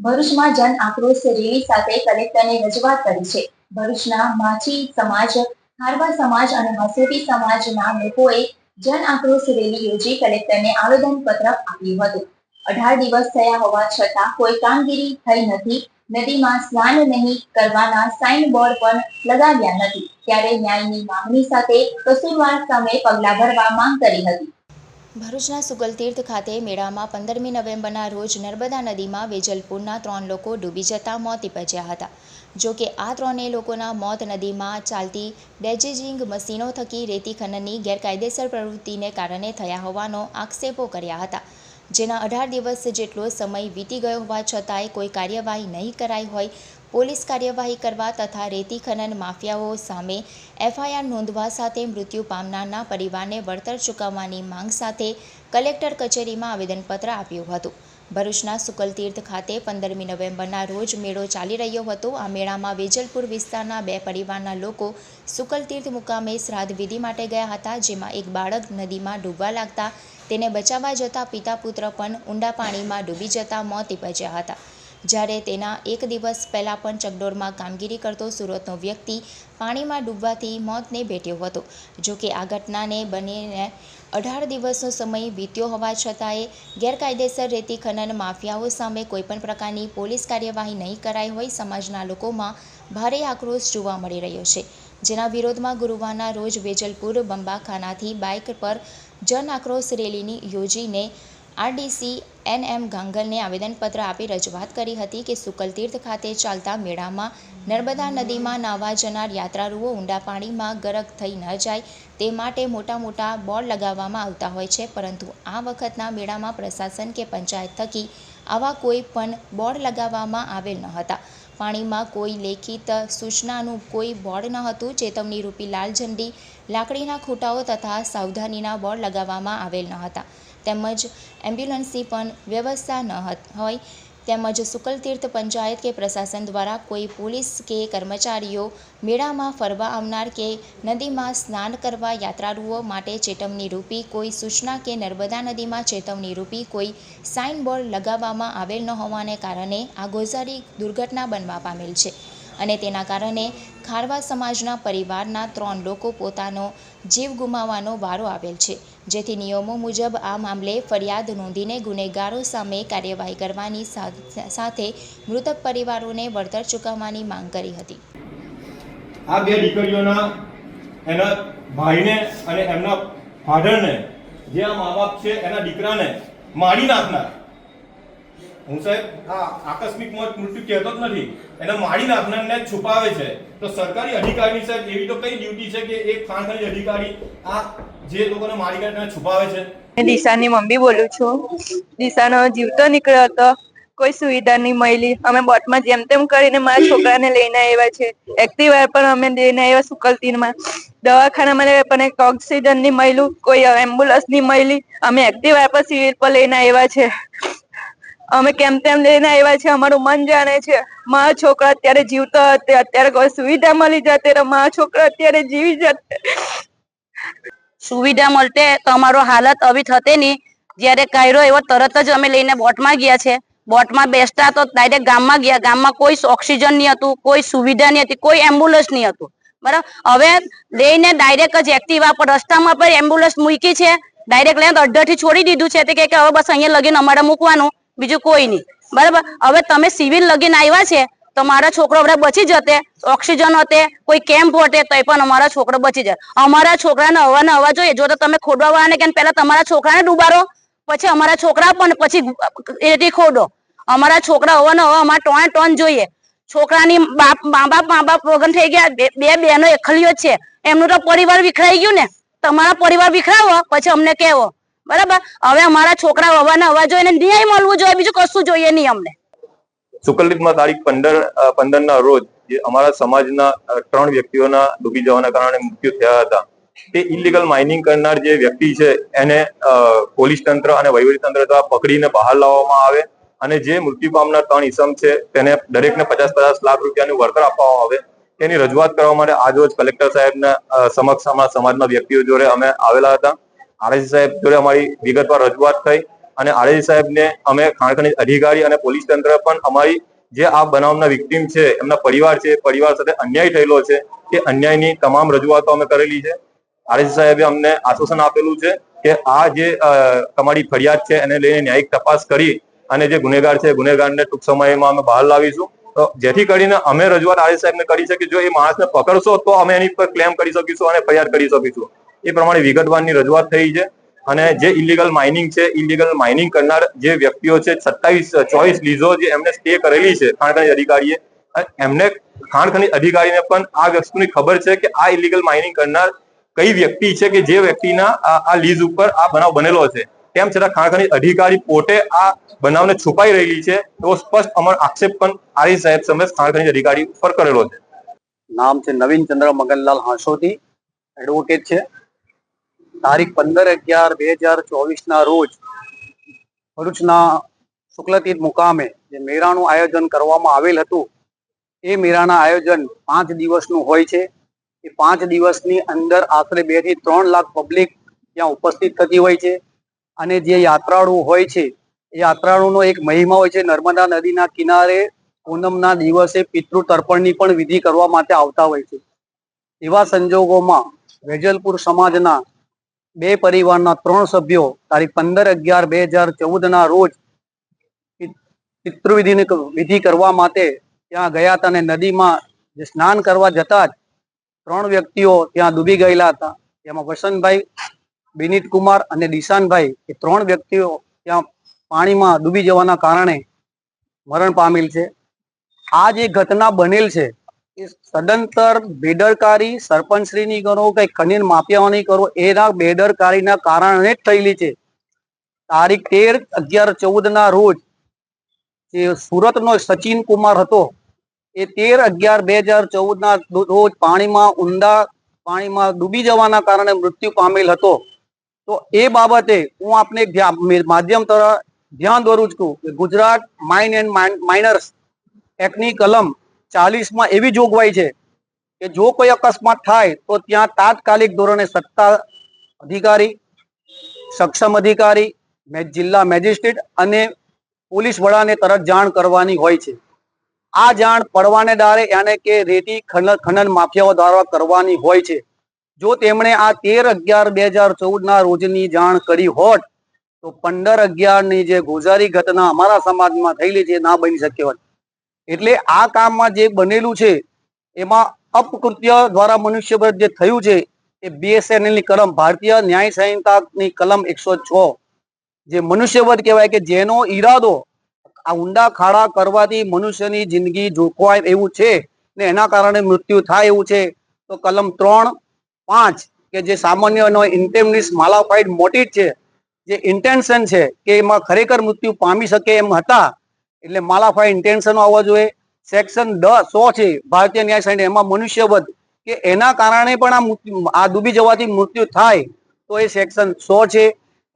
ભરૂચમાં જન આક્રોશ રેલી સાથે કલેક્ટરને રજૂઆત કરી છે. ભરૂચના માછી સમાજ, હારવા સમાજ અને મસૂરી સમાજના લોકોએ જન આક્રોશ રેલી યોજી કલેક્ટરને આવેદનપત્ર આપ્યું હતું. અઢાર દિવસ થયા હોવા છતાં કોઈ કામગીરી થઈ નથી. નદીમાં સ્નાન નહીં કરવાના સાઇન બોર્ડ પણ લગાવ્યા નથી. ત્યારે ન્યાયની માંગણી સાથે કસૂરવાર સામે પગલાં ભરવા માંગ કરી હતી. ભરૂચના સુગલતીર્થ ખાતે મેળામાં પંદરમી નવેમ્બરના રોજ નર્મદા નદીમાં વેજલપુરના ત્રણ લોકો ડૂબી જતા મોત નીપજ્યા હતા. જો કે આ ત્રણેય લોકોના મોત નદીમાં ચાલતી ડેજેજિંગ મશીનો થકી રેતી ખનનની ગેરકાયદેસર પ્રવૃત્તિને કારણે થયા હોવાનો આક્ષેપો કર્યા હતા. જેના અઢાર દિવસ જેટલો સમય વીતી ગયો હોવા છતાંય કોઈ કાર્યવાહી નહીં કરાઈ હોય પોલીસ કાર્યવાહી કરવા તથા રેતી ખનન માફિયાઓ સામે એફઆઈઆર નોંધવા સાથે મૃત્યુ પામનારના પરિવારને વળતર ચૂકવવાની માંગ સાથે કલેક્ટર કચેરીમાં આવેદનપત્ર આપ્યું હતું. ભરૂચના સુકલતીર્થ ખાતે પંદરમી નવેમ્બરના રોજ મેળો ચાલી રહ્યો હતો. આ મેળામાં વેજલપુર વિસ્તારના બે પરિવારના લોકો સુકલતીર્થ મુકામે શ્રાદ્ધ વિધિ માટે ગયા હતા, જેમાં એક બાળક નદીમાં ડૂબવા લાગતા તેને બચાવવા જતા પિતા પુત્ર પણ ઊંડા પાણીમાં ડૂબી જતા મોત નિપજ્યા હતા. જ્યારે તેના એક દિવસ પહેલાં પણ ચકડોળમાં કામગીરી કરતો સુરતનો વ્યક્તિ પાણીમાં ડૂબવાથી મોતને ભેટ્યો હતો. જો કે આ ઘટનાને બનીને અઢાર દિવસનો સમય વીત્યો હોવા છતાંય ગેરકાયદેસર રેતી ખનન માફિયાઓ સામે કોઈપણ પ્રકારની પોલીસ કાર્યવાહી નહીં કરાઈ હોય સમાજના લોકોમાં ભારે આક્રોશ જોવા મળી રહ્યો છે. જેના વિરોધમાં ગુરુવારના રોજ વેજલપુર બંબાખાનાથી બાઇક પર જન આક્રોશ રેલીની યોજીને આરડીસી એન એમ ગાંગલને આવેદનપત્ર આપી રજૂઆત કરી હતી કે સુકલતીર્થ ખાતે ચાલતા મેળામાં નર્મદા નદીમાં નાહવા જનાર યાત્રાળુઓ ઊંડા પાણીમાં ગરક થઈ ન જાય તે માટે મોટા મોટા બોર્ડ લગાવવામાં આવતા હોય છે, પરંતુ આ વખતના મેળામાં પ્રશાસન કે પંચાયત થકી આવા કોઈ પણ બોર્ડ લગાવવામાં આવેલ ન હતા. પાણીમાં કોઈ લેખિત સૂચનાનું કોઈ બોર્ડ ન હતું. ચેતવણી રૂપી લાલ ઝંડી, લાકડીના ખૂંટાઓ તથા સાવધાનીના બોર્ડ લગાવવામાં આવેલ ન હતા. તેમજ એમ્બ્યુલન્સની પણ વ્યવસ્થા ન હોય. તેમજ સુકલતીર્થ પંચાયત કે પ્રશાસન દ્વારા કોઈ પોલીસ કે કર્મચારીઓ મેળામાં ફરવા આવનાર કે નદીમાં સ્નાન કરવા યાત્રાળુઓ માટે ચેતવણી રૂપી, કોઈ સૂચના કે નર્મદા નદીમાં ચેતવણી રૂપી, કોઈ સાઇન બોર્ડ લગાવવામાં આવેલ ન હોવાને કારણે આ ગોઝારી દુર્ઘટના બનવા પામેલ છે. અને તેના કારણે ખારવા સમાજના પરિવારના ત્રણ લોકો પોતાનો જીવ ગુમાવવાનો વારો આવેલ છે. જેથી નિયમો મુજબ આ મામલે ફરિયાદ નોંધીને ગુનેગારો સામે કાર્યવાહી કરવાની સાથે મૃતક પરિવારોને વળતર ચૂકવવાની માંગ કરી હતી. આ બે દીકરીઓના એના ભાઈને અને એમના ફાધરને જે આ મા બાપ છે એના દીકરાને મારી નાખનાર હું સાહેબ આ આકસ્મિક મોત મૃત્યુ કહેતો જ નથી. એને મારી નાખનારને છુપાવે છે. તો સરકારી અધિકારી સાહેબ, એવી તો કઈ ડ્યુટી છે કે એક ખાનગી અધિકારી આ જે લોકોને મારી કાઢીને છુપાવે છે? દિશાની મમ્મી બોલું છું. દિશાનો જીવતો નીકળ્યો હતો. કોઈ સુવિધા નહીં મળી. અમે બોટમાં જેમ તેમ કરીને મારા છોકરાને લઈને આવ્યા છે. એક્ટિવા પણ અમે લઈને આવ્યા સુકલતીનમાં. દવાખાનામાં લઈ પણ એક ઓક્સિજન નહીં મળ્યું. કોઈ એમ્બ્યુલન્સ નહીં મળી. અમે એક્ટિવા પર સિવિલ પર લઈને આવ્યા છે. અમે કેમ તેમ લઈને આવ્યા છે અમારું મન જાણે છે. મારા છોકરા અત્યારે જીવતો હતો અત્યારે કોઈ સુવિધા મળી જતી મારા છોકરા અત્યારે જીવી જતા સુવિધા મળતે તો અમારો હાલત આવી થતે નહીં. જ્યારે કાયરો એવો તરત જ અમે લઈને બોટમાં ગયા છે. બોટમાં બેસતા તો ડાયરેક્ટ ગામમાં ગયા. ગામમાં કોઈ ઓક્સિજન નહીં હતું, કોઈ સુવિધા નહીં હતી, કોઈ એમ્બ્યુલન્સ નહીં હતું. બરાબર? હવે લઈને ડાયરેક્ટ જ એક્ટિવા પર રસ્તામાં પર એમ્બ્યુલન્સ મૂકી છે. ડાયરેક્ટ લઈને અડધાથી છોડી દીધું છે. કે હવે બસ અહીંયા લગીને અમારે મૂકવાનું. બીજું કોઈ નહીં. બરાબર? હવે તમે સિવિલ લગીને આવ્યા છે, તો મારા છોકરો હવે બચી જતે. ઓક્સિજન હતે, કોઈ કેમ્પ હોતે તો પણ અમારા છોકરો બચી જાય. અમારા છોકરાને હવા ને હવા જોઈએ. જો તો તમે ખોડવા વાળાને કે પહેલા તમારા છોકરાને ડૂબારો પછી અમારા છોકરા પણ, પછી એથી ખોડો. અમારા છોકરા હવા ને હવા, અમારે ટોણે ટોન જોઈએ. છોકરાની બાપ, મા બાપ મા બાપ વગર થઈ ગયા. બે બહેનો એકલીઓ છે. એમનું તો પરિવાર વિખરાઈ ગયું ને. તમારા પરિવાર વિખરાવો, પછી અમને કહેવો. બરાબર? હવે અમારા છોકરા હવા અવાજ ને ન્યાય મળવું જોઈએ, બીજું કશું જોઈએ નહીં અમને. સુકલદીપમાં તારીખ પંદર પંદર ના રોજ અમારા સમાજના ત્રણ વ્યક્તિઓના ડૂબી જવાના કારણે મૃત્યુ થયા હતા. તે ઇલીગલ માઇનિંગ કરનાર જે વ્યક્તિ છે, એને પોલીસ તંત્ર અને વહીવટી તંત્ર દ્વારા પકડીને બહાર લાવવામાં આવે અને જે મૃત્યુ પામનાર ત્રણ ઈસમ છે, તેને દરેકને પચાસ પચાસ લાખ રૂપિયાનું વળતર આપવામાં આવે. તેની રજૂઆત કરવા માટે આજરોજ કલેક્ટર સાહેબના સમક્ષ અમારા સમાજના વ્યક્તિઓ જોડે અમે આવેલા હતા. આરએસી સાહેબ જોડે અમારી વિગતવાર રજૂઆત થઈ અને આરએસી સાહેબને અમે ખાણખણી અધિકારી અને પોલીસ તંત્ર પણ અમારી જે આ બનાવના વિક્ટીમ છે, એમના પરિવાર છે, પરિવાર સાથે અન્યાય થયેલો છે તે અન્યાયની તમામ રજૂઆતો અમે કરેલી છે. આરએસી સાહેબે અમને આશ્વાસન આપેલું છે કે આ જે તમારી ફરિયાદ છે, એને લઈને ન્યાયિક તપાસ કરી અને જે ગુનેગાર છે, ગુનેગારને ટૂંક સમયમાં અમે બહાર લાવીશું. તો જેથી કરીને અમે રજૂઆત આરએસ સાહેબને કરી છે કે જો એ માણસને પકડશો તો અમે એની પર ક્લેમ કરી શકીશું અને ફરિયાદ કરી શકીશું. એ પ્રમાણે વિગતવારની રજૂઆત થઈ છે. અને જે ઇલીગલ માઇનિંગ છે ઇલીગલ માઇનિંગ કરનાર જે વ્યક્તિઓ છે, સત્તાવીસ, ચોવીસ લીઝો જે એમને સ્ટે કરેલી છે ખાણ ખનીજ અધિકારીએ. એમને ખાણ ખનીજ અધિકારીને પણ આ વસ્તુની ખબર છે કે આ ઇલીગલ માઇનિંગ કરનાર કઈ વ્યક્તિ છે કે જે વ્યક્તિના આ લીઝ ઉપર આ બનાવ બનેલો છે. તેમ છતાં ખાણ ખનીજ અધિકારી પોતે આ બનાવને છુપાઈ રહેલી છે એવો સ્પષ્ટ અમર આક્ષેપ પણ આરી સાહેબ સમક્ષ ખાણ ખનીજ અધિકારી ઉપર કરેલો છે. નામ છે નવીન ચંદ્ર મગનલાલ હાંસોથી એડવોકેટ છે. તારીખ પંદર અગિયાર બે હજાર ચોવીસના રોજ ભરૂચના શુક્લતીર્થ મુકામે જે મેળાનું આયોજન કરવામાં આવેલ હતું, એ મેળાના આયોજન પાંચ દિવસનું હોય છે. એ પાંચ દિવસની અંદર આશરે બેથી ત્રણ લાખ પબ્લિક ત્યાં ઉપસ્થિત થતી હોય છે. અને જે યાત્રાળુ હોય છે, એ યાત્રાળુનો એક મહિમા હોય છે, નર્મદા નદીના કિનારે પૂનમના દિવસે પિતૃ તર્પણની પણ વિધિ કરવા માટે આવતા હોય છે. એવા સંજોગોમાં વેજલપુર સમાજના બે પરિવારના ત્રણ સભ્યો તારીખ પંદર અગિયાર બે હજાર ચૌદના રોજ પિતૃવિધિની વિધિ કરવા માટે ત્યાં ગયા હતા અને નદીમાં જે સ્નાન કરવા જતા જ ત્રણ વ્યક્તિઓ ત્યાં ડૂબી ગયેલા હતા. તેમાં વસંતભાઈ વિનીત કુમાર અને દિશાનભાઈ એ ત્રણ વ્યક્તિઓ ત્યાં પાણીમાં ડૂબી જવાના કારણે મરણ પામેલ છે. આ જે ઘટના બનેલ છે સદંતર બેદરકારી સરપંચશ્રીની કરો કે ખનીન માફિયાઓની કરો એના બેદરકારીના કારણે જ થયેલી છે. તારીખ તેર અગિયાર ચૌદ ના રોજ જે સુરતનો સચિન કુમાર હતો, એ તેર અગિયાર બે હજાર ચૌદ ના રોજ પાણીમાં ઊંડા પાણીમાં ડૂબી જવાના કારણે મૃત્યુ પામેલ હતો. તો એ બાબતે હું આપને માધ્યમ તરફ ધ્યાન દોરું છું કે ગુજરાત માઇન એન્ડ માઇનર્સ એક્ટની કલમ ચાલીસમાં એવી જોગવાઈ છે કે જો કોઈ અકસ્માત થાય, તો ત્યાં તાત્કાલિક ધોરણે સત્તા અધિકારી, સક્ષમ અધિકારી જિલ્લા મેજિસ્ટ્રેટ અને પોલીસ વડાને તરત જાણ કરવાની હોય છે. આ જાણ પડવાને દારે યાને કે રેતી ખનન માફિયાઓ દ્વારા કરવાની હોય છે. જો તેમણે આ તેર અગિયાર બે હજાર ચૌદ ના રોજની જાણ કરી હોત, તો પંદર અગિયારની જે ગોઝારી ઘટના અમારા સમાજમાં થયેલી છે ના બની શક્યો હોત. એટલે આ કામમાં જે બનેલું છે, એમાં અપકૃત્ય દ્વારા મનુષ્યવધ જે થયું છે, એ બીએસએનએલની કલમ, ભારતીય ન્યાય સંહિતાની કલમ એકસો છ, જે મનુષ્યવધ કહેવાય કે જેનો ઈરાદો આ ઊંડા ખાડા કરવાથી મનુષ્યની જિંદગી જોખવાય એવું છે ને એના કારણે મૃત્યુ થાય એવું છે, તો કલમ ત્રણ, પાંચ, કે જે સામાન્ય ઇન્ટેમનિસ માલાફાઈડ મોટી છે, જે ઇન્ટેન્શન છે કે એમાં ખરેખર મૃત્યુ પામી શકે એમ હતા એટલે માલાફાઈ ઇન્ટેન્શન આવવા જોઈએ સેક્શન દસ સો છે, ભારતીય ન્યાય સંહિતા. એમાં મનુષ્યવધ કે એના કારણે પણ આ આ ડૂબી જવાથી મૃત્યુ થાય. તો એ સેક્શન સો છે.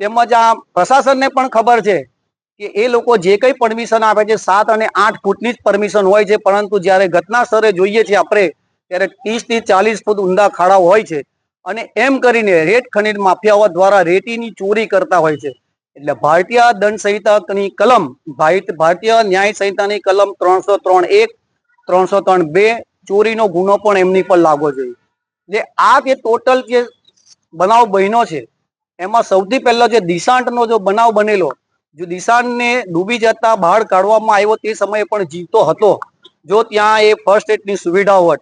તેમજ આ પ્રશાસનને પણ ખબર છે કે એ લોકો જે કંઈ પરમિશન આપે છે, સાત અને આઠ ફૂટની જ પરમિશન હોય છે. પરંતુ જ્યારે ઘટના સ્તરે જોઈએ છીએ આપણે, ત્યારે ત્રીસથી ચાલીસ ફૂટ ઊંડા ખાડા હોય છે. અને એમ કરીને રેટ ખનીજ માફિયાઓ દ્વારા રેતીની ચોરી કરતા હોય છે. એટલે ભારતીય દંડ સંહિતાની કલમ ભારતીય ન્યાય સંહિતાની કલમ ત્રણસો ત્રણ એક, ત્રણસો ત્રણ બે, ચોરીનો ગુનો પણ એમની પર લાગવો જોઈએ જે આ જે ટોટલ જે બનાવ બન્યો છે, એમાં સૌથી પહેલો જે દિશાંતનો જો બનાવ બનેલો, જો દિશાંતને ડૂબી જતા બહાર કાઢવામાં આવ્યો તે સમયે પણ જીવતો હતો. જો ત્યાં એ ફર્સ્ટ એડની સુવિધા હોત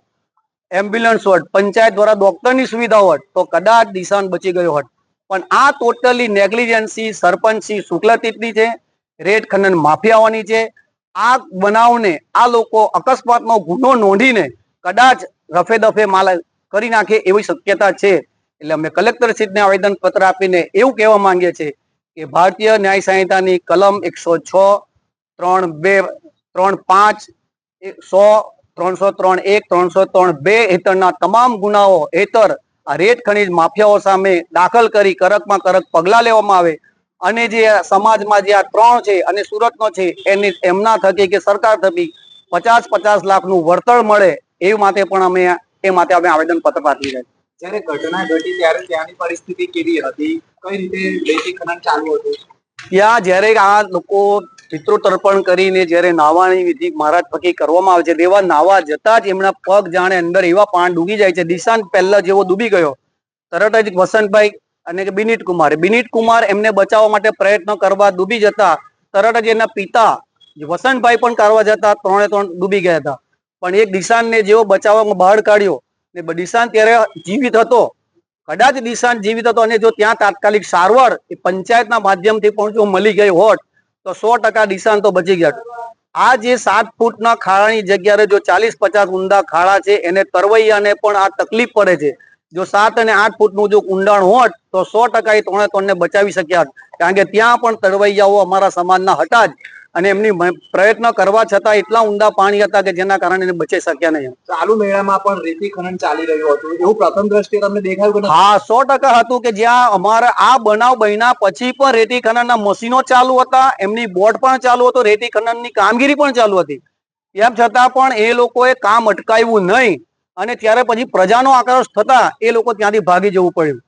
એમ્બ્યુલન્સ હોત, પંચાયત દ્વારા ડોક્ટરની સુવિધા હોત, તો કદાચ દિશાંત બચી ગયો હોત. પણ આ ટોટલી નેગ્લિજન્સી સરપંચી શુક્લતીતની છે, રેડ ખનન માફિયાઓની છે. આ બનાવને, આ લોકો અકસ્માતનો ગુનો નોંધીને કદાચ રફે દફે માલ કરી નાખે એવી શક્યતા છે. એટલે અમે કલેક્ટર શ્રીને આવેદન પત્ર આપીને એવું કહેવા માંગીએ છીએ કે ભારતીય ન્યાય સંહિતાની કલમ એકસો છ, ત્રણ બે, ત્રણ પાંચ સો, ત્રણસો ત્રણ એક, ત્રણસો ત્રણ બે હેઠળના તમામ ગુનાઓ હેઠળ આ રેત ખનીજ માફિયાઓ સામે દાખલ કરી કડકમાં કડક પગલાં લેવામાં આવે. અને જે સમાજમાં જે આ ત્રણ છે અને સુરતનો છે એની એમના થકી કે સરકાર થકી પચાસ પચાસ લાખનું વળતર મળે એ માટે પણ અમે એ માટે અમે આવેદન પત્ર પાઠવી રહ્યા જ્યારે ઘટના ઘટી ત્યારે ત્યાંની પરિસ્થિતિ કેવી હતી? કઈ રીતે રેતી ખનન ચાલુ હતું? ત્યાં જ્યારે આ લોકો પિતૃ તર્પણ કરીને જ્યારે નાવાની વિધિ મહારાજ પકી કરવામાં આવે છે તેવા નાવા જતા જ એમના પગ જાણે અંદર એવા પાન ડૂબી જાય છે. દિશાંત પહેલા જેવો ડૂબી ગયો. તરત જ વસંતભાઈ અને બિનિત કુમાર બિનિત કુમાર એમને બચાવવા માટે પ્રયત્ન કરવા ડૂબી જતા, તરત જ એના પિતા વસંતભાઈ પણ કરવા જતા, ત્રણે ત્રણ ડૂબી ગયા હતા. પણ એક દિશાંતને જેવો બચાવવામાં બહાર કાઢ્યો ને દિશાંત ત્યારે જીવિત હતો. કદાચ દિશાંત જીવિત હતો અને જો ત્યાં તાત્કાલિક સારવાર એ પંચાયતના માધ્યમથી પણ જો મળી ગઈ હોત તો સો ટકા નિશાન તો બચી ગયા. આ જે સાત ફૂટના ખાડાની જગ્યાએ જો ચાલીસ પચાસ ઊંડા ખાડા છે, એને તરવૈયાને પણ આ તકલીફ પડે છે. જો સાત અને આઠ ફૂટનું જો ઊંડાણ હોત, તો સો ટકા એ ત્રણે ત્રણને બચાવી શક્યા કારણ કે ત્યાં પણ તરવૈયાઓ અમારા સમાજના હતા જ. અને એમની પ્રયત્ન કરવા છતાં એટલા ઊંડા પાણી હતા કે જેના કારણે એને બચી શક્યા નહીં ચાલુ મેળામાં પણ રેતી ખનન ચાલી રહ્યું હતું. એવું પ્રથમ દ્રષ્ટિએ તમને દેખાયું કે હા સો ટકા હતું કે જ્યાં અમારા આ બનાવ બન્યા પછી પણ રેતી ખનનના મશીનો ચાલુ હતા. એમની બોટ પણ ચાલુ હતો રેતી ખનનની કામગીરી પણ ચાલુ હતી. તેમ છતાં પણ એ લોકોએ કામ અટકાવ્યું નહીં. અને ત્યારે પછી પ્રજાનો આક્રોશ થતા એ લોકો ત્યાંથી ભાગી જવું પડ્યું.